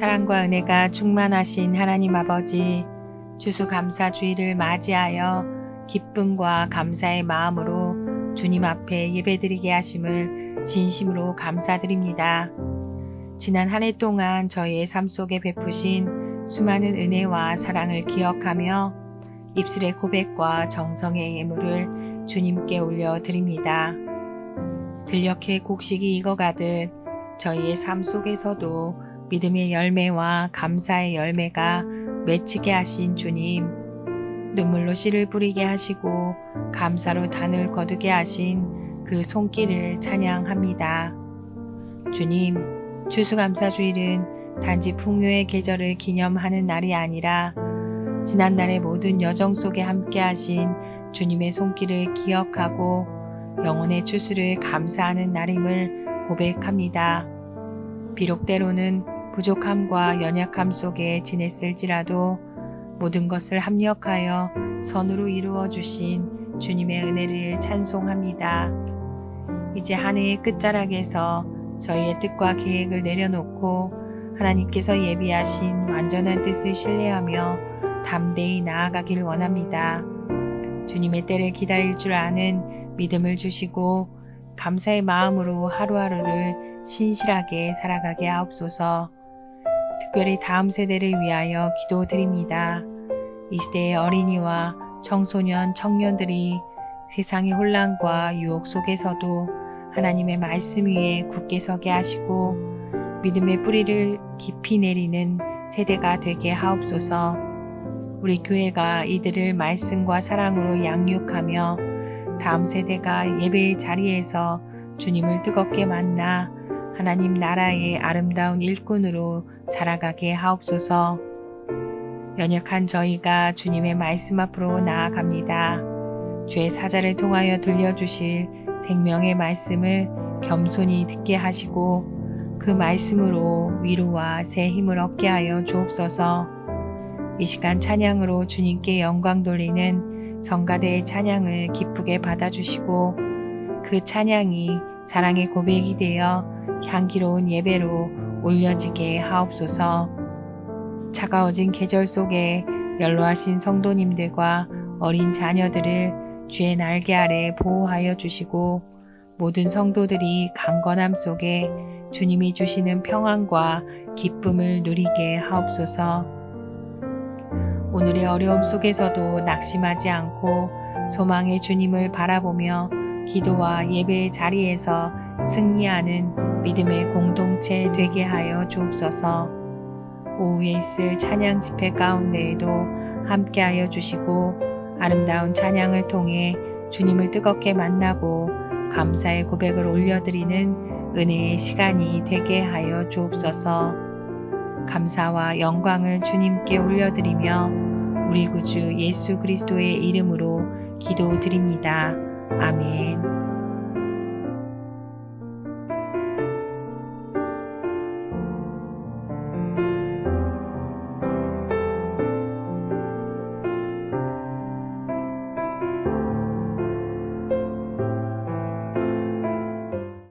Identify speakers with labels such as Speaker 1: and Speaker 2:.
Speaker 1: 사랑과 은혜가 충만하신 하나님 아버지, 추수감사주의를 맞이하여 기쁨과 감사의 마음으로 주님 앞에 예배드리게 하심을 진심으로 감사드립니다. 지난 한 해 동안 저희의 삶 속에 베푸신 수많은 은혜와 사랑을 기억하며 입술의 고백과 정성의 예물을 주님께 올려드립니다. 들녘에 곡식이 익어가듯 저희의 삶 속에서도 믿음의 열매와 감사의 열매가 맺히게 하신 주님, 눈물로 씨를 뿌리게 하시고 감사로 단을 거두게 하신 그 손길을 찬양합니다. 주님, 추수감사주일은 단지 풍요의 계절을 기념하는 날이 아니라 지난날의 모든 여정 속에 함께 하신 주님의 손길을 기억하고 영혼의 추수를 감사하는 날임을 고백합니다. 비록 때로는 부족함과 연약함 속에 지냈을지라도 모든 것을 합력하여 선으로 이루어 주신 주님의 은혜를 찬송합니다. 이제 한 해의 끝자락에서 저희의 뜻과 계획을 내려놓고 하나님께서 예비하신 완전한 뜻을 신뢰하며 담대히 나아가길 원합니다. 주님의 때를 기다릴 줄 아는 믿음을 주시고 감사의 마음으로 하루하루를 신실하게 살아가게 하옵소서. 특별히 다음 세대를 위하여 기도드립니다. 이 시대의 어린이와 청소년, 청년들이 세상의 혼란과 유혹 속에서도 하나님의 말씀 위에 굳게 서게 하시고 믿음의 뿌리를 깊이 내리는 세대가 되게 하옵소서. 우리 교회가 이들을 말씀과 사랑으로 양육하며 다음 세대가 예배의 자리에서 주님을 뜨겁게 만나 하나님 나라의 아름다운 일꾼으로 자라가게 하옵소서. 연약한 저희가 주님의 말씀 앞으로 나아갑니다. 주의 사자를 통하여 들려주실 생명의 말씀을 겸손히 듣게 하시고 그 말씀으로 위로와 새 힘을 얻게 하여 주옵소서. 이 시간 찬양으로 주님께 영광 돌리는 성가대의 찬양을 기쁘게 받아주시고 그 찬양이 사랑의 고백이 되어 향기로운 예배로 올려지게 하옵소서. 차가워진 계절 속에 연로하신 성도님들과 어린 자녀들을 주의 날개 아래 보호하여 주시고 모든 성도들이 강건함 속에 주님이 주시는 평안과 기쁨을 누리게 하옵소서. 오늘의 어려움 속에서도 낙심하지 않고 소망의 주님을 바라보며 기도와 예배의 자리에서 승리하는 믿음의 공동체 되게 하여 주옵소서. 오후에 있을 찬양 집회 가운데에도 함께하여 주시고 아름다운 찬양을 통해 주님을 뜨겁게 만나고 감사의 고백을 올려드리는 은혜의 시간이 되게 하여 주옵소서. 감사와 영광을 주님께 올려드리며 우리 구주 예수 그리스도의 이름으로 기도드립니다. Amen.